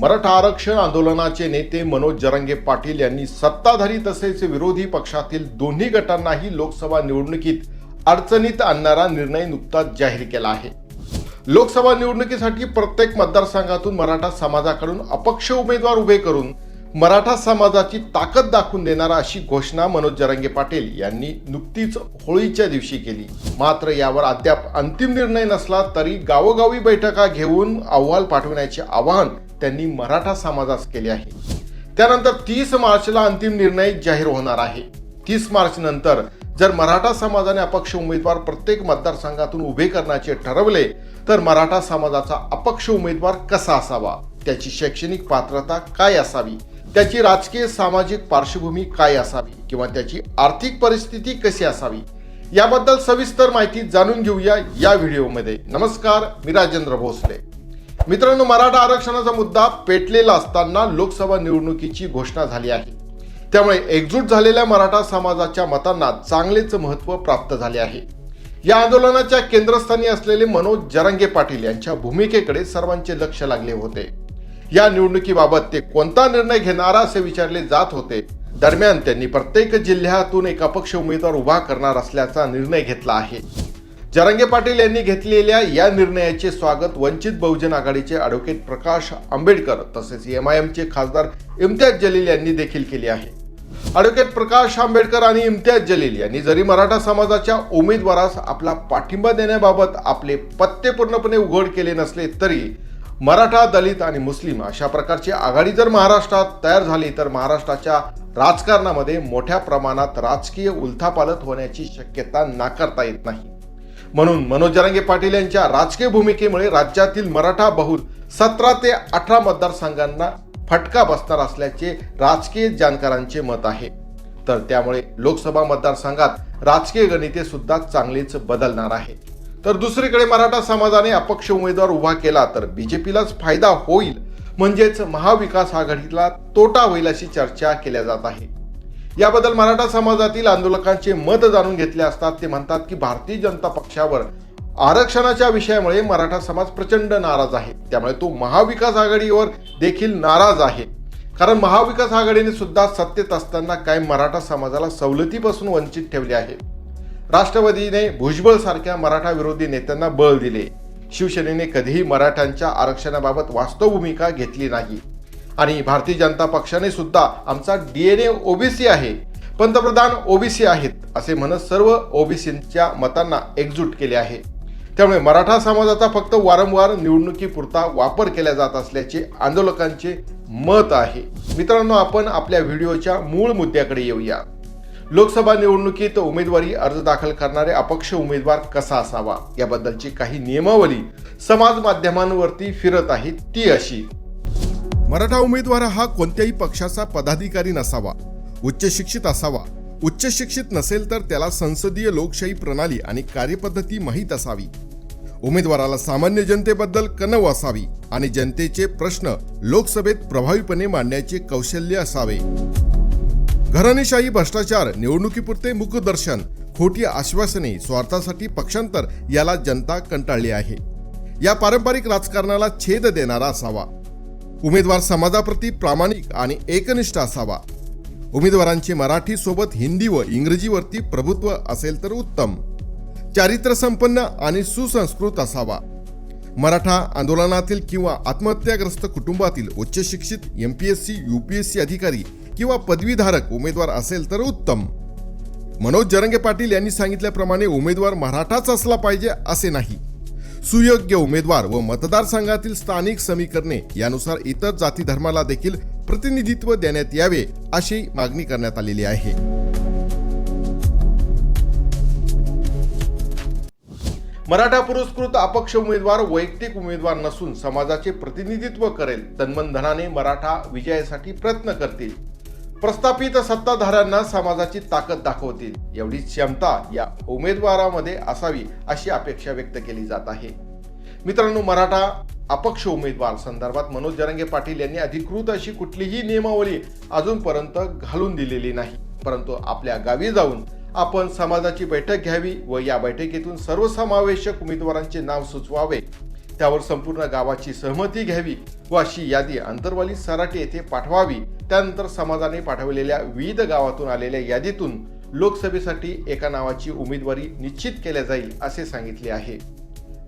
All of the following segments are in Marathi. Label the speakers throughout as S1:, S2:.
S1: मराठा आरक्षण आंदोलनाचे नेते मनोज जरांगे पाटील यांनी सत्ताधारी तसेच विरोधी पक्षातील दोन्ही गटांनाही लोकसभा निवडणुकीत अडचणीत आणणारा निर्णय नुकताच जाहीर केला आहे. लोकसभा निवडणुकीसाठी प्रत्येक मतदारसंघातून मराठा समाजाकडून अपक्ष उमेदवार उभे करून मराठा समाजाची ताकद दाखवून देणारा अशी घोषणा मनोज जरांगे पाटील यांनी नुकतीच होळीच्या दिवशी केली. मात्र यावर अद्याप अंतिम निर्णय नसला तरी गावोगावी बैठका घेऊन अहवाल पाठवण्याचे आवाहन त्यांनी मराठा समाजास केले आहे. त्यानंतर तीस मार्चला अंतिम निर्णय जाहीर होणार आहे. तीस मार्च नंतर जर मराठा समाजाने अपक्ष उमेदवार प्रत्येक मतदारसंघातून उभे करण्याचे ठरवले तर मराठा समाजाचा अपक्ष उमेदवार कसा असावा? त्याची शैक्षणिक पात्रता काय असावी? त्याची राजकीय सामाजिक पार्श्वभूमी काय असावी? किंवा त्याची आर्थिक परिस्थिती कशी असावी? याबद्दल सविस्तर माहिती जाणून घेऊया या व्हिडिओमध्ये. नमस्कार मी राजेंद्र भोसले. मित्रांनो मराठा आरक्षणाचा मुद्दा पेटलेला असताना लोकसभा निवडणुकीची घोषणा झाली आहे. त्यामुळे एकजूट झालेल्या मराठा समाजाच्या मतांना चांगलेच महत्त्व प्राप्त झाले आहे. या आंदोलनाच्या केंद्रस्थानी असलेले मनोज जरांगे पाटील यांच्या भूमिकेकडे सर्वांचे लक्ष लागले होते. या निवडणुकीबाबत ते कोणता निर्णय घेणार असे विचारले जात होते दरम्यान त्यांनी प्रत्येक जिल्ह्यातून एक अपक्ष उमेदवार उभा करणार असल्याचा निर्णय घेतला आहे. जरांगे पाटील यांनी घेतलेल्या या निर्णयाचे स्वागत वंचित बहुजन आघाडीचे ॲडव्होकेट प्रकाश आंबेडकर तसेच एम आय एमचे खासदार इम्तियाज जलील यांनी देखील केले आहे. ॲडव्होकेट प्रकाश आंबेडकर आणि इम्तियाज जलील यांनी जरी मराठा समाजाच्या उमेदवारास आपला पाठिंबा देण्याबाबत आपले पत्ते पूर्णपणे उघड केले नसले तरी मराठा दलित आणि मुस्लिम अशा प्रकारची आघाडी जर महाराष्ट्रात तयार झाली तर महाराष्ट्राच्या राजकारणामध्ये मोठ्या प्रमाणात राजकीय उलथापालत होण्याची शक्यता नाकारता येत नाही. म्हणून मनोज जरांगे पाटील यांच्या राजकीय भूमिकेमुळे राज्यातील मराठा बहुल सतरा ते अठरा मतदारसंघांना फटका बसणार असल्याचे राजकीय जाणकारांचे मत आहे. तर त्यामुळे लोकसभा मतदारसंघात राजकीय गणिते सुद्धा चांगलीच बदलणार आहे. तर दुसरीकडे मराठा समाजाने अपक्ष उमेदवार उभा केला तर बीजेपीलाच फायदा होईल. म्हणजेच महाविकास आघाडीला तोटा होईल अशी चर्चा केल्या जात आहे. याबद्दल मराठा समाजातील आंदोलकांचे मत जाणून घेतले असतात. ते म्हणतात की भारतीय जनता पक्षावर आरक्षणाच्या विषयामुळे मराठा समाज प्रचंड नाराज आहे. त्यामुळे तो महाविकास आघाडीवर देखील नाराज आहे. कारण महाविकास आघाडीने सुद्धा सत्तेत असताना काय मराठा समाजाला सवलतीपासून वंचित ठेवले आहे. राष्ट्रवादीने भुजबळ सारख्या मराठा विरोधी नेत्यांना बळ दिले. शिवसेनेने कधीही मराठ्यांच्या आरक्षणाबाबत वास्तव भूमिका घेतली नाही. आणि भारतीय जनता पक्षाने सुद्धा आमचा डीएनए ओबीसी आहे. पंतप्रधान ओबीसी आहेत असे म्हणत सर्व ओबीसींच्या मतांना एकजूट केले आहे. त्यामुळे मराठा समाजाचा फक्त वारंवार निवडणुकीपुरता वापर केला जात असल्याचे आंदोलकांचे मत आहे. मित्रांनो आपण आपल्या व्हिडिओच्या मूळ मुद्द्याकडे येऊया. लोकसभा निवडणुकीत उमेदवारी अर्ज दाखल करणारे अपक्ष उमेदवार कसा असावा? याबद्दलची काही नियमावली समाज माध्यमांवरती फिरत आहे ती अशी. मराठा उमेदवार हा कोणत्याही पक्षाचा पदाधिकारी नसावा उच्च शिक्षित असावा. उच्च शिक्षित नसेल तर त्याला संसदीय लोकशाही प्रणाली आणि कार्यपद्धती माहीत असावी. उमेदवाराला सामान्य जनतेबद्दल कणव असावी आणि जनतेचे प्रश्न लोकसभेत प्रभावीपणे मांडण्याचे कौशल्य असावे. घराणेशाही भ्रष्टाचार निवडणुकीपुरते मुखदर्शन खोटी आश्वासने स्वार्थासाठी पक्षांतर याला जनता कंटाळली आहे. या पारंपरिक राजकारणाला छेद देणारा असावा. उमेदवार समाजाप्रती प्रामाणिक आणि एकनिष्ठ असावा. उमेदवारांचे मराठी सोबत हिंदी व इंग्रजीवरती प्रभुत्व असेल तर उत्तम. चारित्र्यसंपन्न आणि सुसंस्कृत असावा. मराठा आंदोलनातील किंवा आत्महत्याग्रस्त कुटुंबातील उच्च शिक्षित M P S C U P S C अधिकारी किंवा पदवीधारक उमेदवार असेल तर उत्तम. मनोज जरंगे पाटील यांनी सांगितल्याप्रमाणे उमेदवार मराठाच असला पाहिजे असे नाही. सुयोग्य उमेदवार व मतदारसंघातील स्थानिक समीकरणे यानुसार इतर जाती धर्माला देखील प्रतिनिधित्व देण्यात यावे अशी मागणी करण्यात आलेली आहे. मराठा पुरस्कृत अपक्ष उमेदवार वैयक्तिक उमेदवार नसून समाजाचे प्रतिनिधित्व करेल. तन्मनधनाने मराठा विजयासाठी प्रयत्न करतील. प्रस्थापित सत्ताधाऱ्यांना समाजाची ताकद दाखवतील. एवढी क्षमता या उमेदवारामध्ये असावी अशी अपेक्षा व्यक्त केली जात आहे. मित्रांनो मराठा अपक्ष उमेदवार संदर्भात मनोज जरांगे पाटील यांनी अधिकृत अशी कुठलीही नियमावली अजूनपर्यंत घालून दिलेली नाही. परंतु आपल्या गावी जाऊन आपण समाजाची बैठक घ्यावी व या बैठकीतून सर्वसमावेशक उमेदवारांचे नाव सुचवावे त्यावर संपूर्ण गावाची सहमती घ्यावी व अशी यादी अंतरवाली सराटे येथे पाठवावी. त्यानंतर समाजाने पाठवलेल्या विविध गावातून आलेल्या यादीतून लोकसभेसाठी एका नावाची उमेदवारी निश्चित केल्या जाईल असे सांगितले आहे.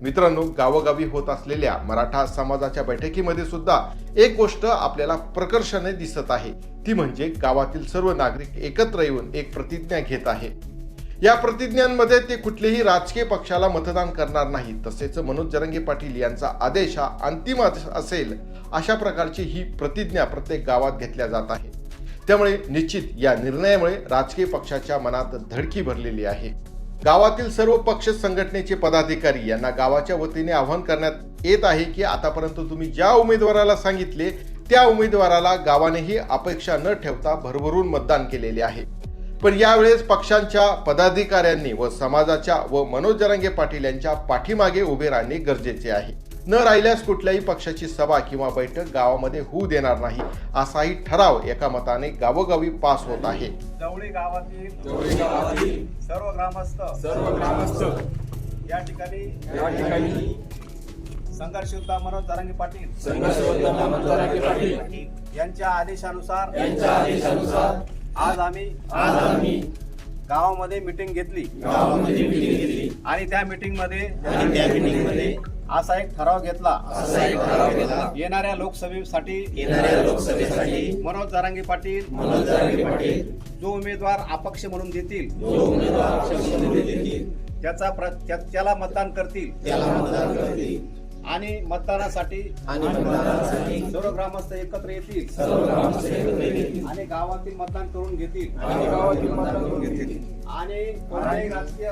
S1: मित्रांनो गावोगावी होत असलेल्या मराठा समाजाच्या बैठकीमध्ये सुद्धा एक गोष्ट आपल्याला प्रकर्षाने दिसत आहे. ती म्हणजे गावातील सर्व नागरिक एकत्र येऊन एक प्रतिज्ञा घेत आहे. या प्रतिज्ञांमध्ये ते कुठल्याही राजकीय पक्षाला मतदान करणार नाही तसेच मनोज जरंगे पाटील यांचा आदेश हा अंतिम असेल अशा प्रकारची ही प्रतिज्ञा प्रत्येक गावात घेतल्या जात आहे. त्यामुळे निश्चित या निर्णयामुळे राजकीय पक्षाच्या मनात धडकी भरलेली आहे. गावातील सर्व पक्ष संघटनेचे पदाधिकारी यांना गावाच्या वतीने आवाहन करण्यात येत आहे की आतापर्यंत तुम्ही ज्या उमेदवाराला सांगितले त्या उमेदवाराला गावानेही अपेक्षा न ठेवता भरभरून मतदान केलेले आहे. पण यावेळेस पक्षांच्या पदाधिकाऱ्यांनी व समाजाच्या व मनोज जरांगे पाटील यांच्या पाठीमागे उभे राहणे गरजेचे आहे. न राहिल्यास कुठल्याही पक्षाची सभा किंवा बैठक गावामध्ये होऊ देणार नाही असाही ठराव एका मताने गावोगावी पास होत आहे.
S2: जवळी गावातील
S3: जवळी गावातील
S2: सर्व ग्रामस्थ
S3: सर्व ग्रामस्थ
S2: या ठिकाणी
S3: या ठिकाणी
S2: संघर्ष योद्धा मनोज पाटील
S3: संघर्ष योद्धा मनोज पाटील
S2: यांच्या आदेशानुसार
S3: यांच्या आदेशानुसार
S2: आज आम्ही
S3: आज आम्ही
S2: गावामध्ये मिटिंग घेतली.
S3: गावामध्ये मिटिंग घेतली.
S2: आणि त्या मिटिंगमध्ये
S3: आणि त्या मिटिंगमध्ये
S2: असा एक ठराव घेतला.
S3: असा एक ठराव घेतला.
S2: येणाऱ्या लोकसभेसाठी
S3: येणाऱ्या लोकसभेसाठी
S2: मनोज जरांगे पाटील
S3: मनोज जरांगे पाटील
S2: जो उमेदवार अपक्ष म्हणून देतील.
S3: जो उमेदवार पक्षामध्ये देतील.
S2: त्याचा प्र- त्या- त्याला मतदान करतील.
S3: त्याला मतदान करतील.
S2: आणि मतदानासाठी
S3: आणि मतदानासाठी
S2: सर्व ग्रामस्थ एकत्र येतील.
S3: सर्व ग्रामस्थ एकत्र येतील.
S2: आणि गावातील मतदान करून घेतील.
S3: आणि गावातील मतदान करून घेतील.
S2: आणि कोणत्याही राजकीय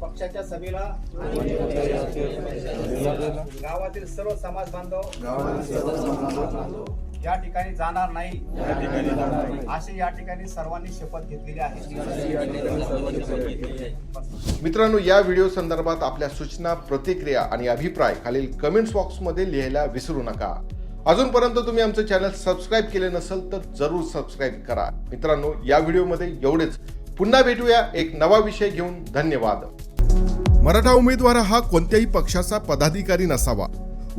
S2: पक्षाच्या सभेला
S3: गावातील सर्व समाज बांधव
S2: या ठिकाणी जाणार नाही.
S3: या ठिकाणी जाणार नाही.
S2: अशी या ठिकाणी सर्वांनी शपथ घेतलेली आहे.
S3: अशी या ठिकाणी सर्वांनी शपथ घेतलेली आहे.
S1: मित्रांनो या व्हिडिओ संदर्भात आपल्या सूचना प्रतिक्रिया आणि अभिप्राय खालील कमेंट्स बॉक्समध्ये लिहायला विसरू नका. अजूनपर्यंत तुम्ही आमचं चॅनल सबस्क्राईब केले नसेल तर जरूर सबस्क्राईब करा. मित्रांनो या व्हिडिओमध्ये एवढेच. पुन्हा भेटूया एक नवा विषय घेऊन. धन्यवाद. मराठा उमेदवार हा कोणत्याही पक्षाचा पदाधिकारी नसावा.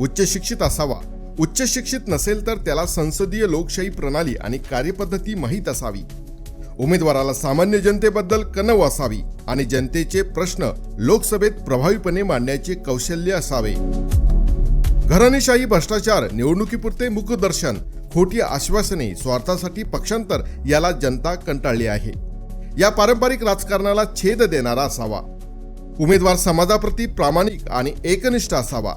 S1: उच्च शिक्षित असावा. उच्च शिक्षित नसेल तर त्याला संसदीय लोकशाही प्रणाली आणि कार्यपद्धती माहीत असावी. उमेदवाराला सामान्य जनतेबद्दल कणव असावी आणि जनतेचे प्रश्न लोकसभेत प्रभावीपणे मांडण्याचे कौशल्य असावे. घराणेशाही भ्रष्टाचार निवडणुकीपुरते मुखदर्शन खोटी आश्वासने स्वार्थासाठी पक्षांतर याला जनता कंटाळली आहे. या पारंपरिक राजकारणाला छेद देणारा असावा. उमेदवार समाजाप्रती प्रामाणिक आणि एकनिष्ठ असावा.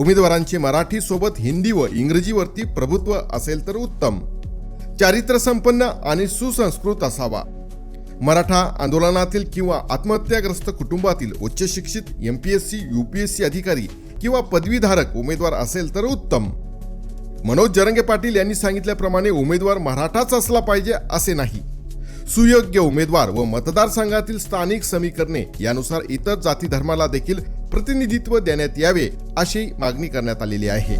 S1: उमेदवारांचे मराठी सोबत हिंदी व इंग्रजीवरती प्रभुत्व असेल तर उत्तम. चारित्र्य संपन्न आणि सुसंस्कृत असावा. मराठा आंदोलनातील किंवा आत्महत्याग्रस्त कुटुंबातील उच्च शिक्षित M P S C U P S C अधिकारी किंवा पदवीधारक उमेदवार असेल तर उत्तम. मनोज जरंगे पाटील यांनी सांगितल्याप्रमाणे उमेदवार मराठाच असला पाहिजे असे नाही. सुयोग्य उमेदवार व मतदारसंघातील स्थानिक समीकरणे यानुसार इतर जाती धर्माला देखील प्रतिनिधित्व देण्यात यावे अशी मागणी करण्यात आलेली आहे.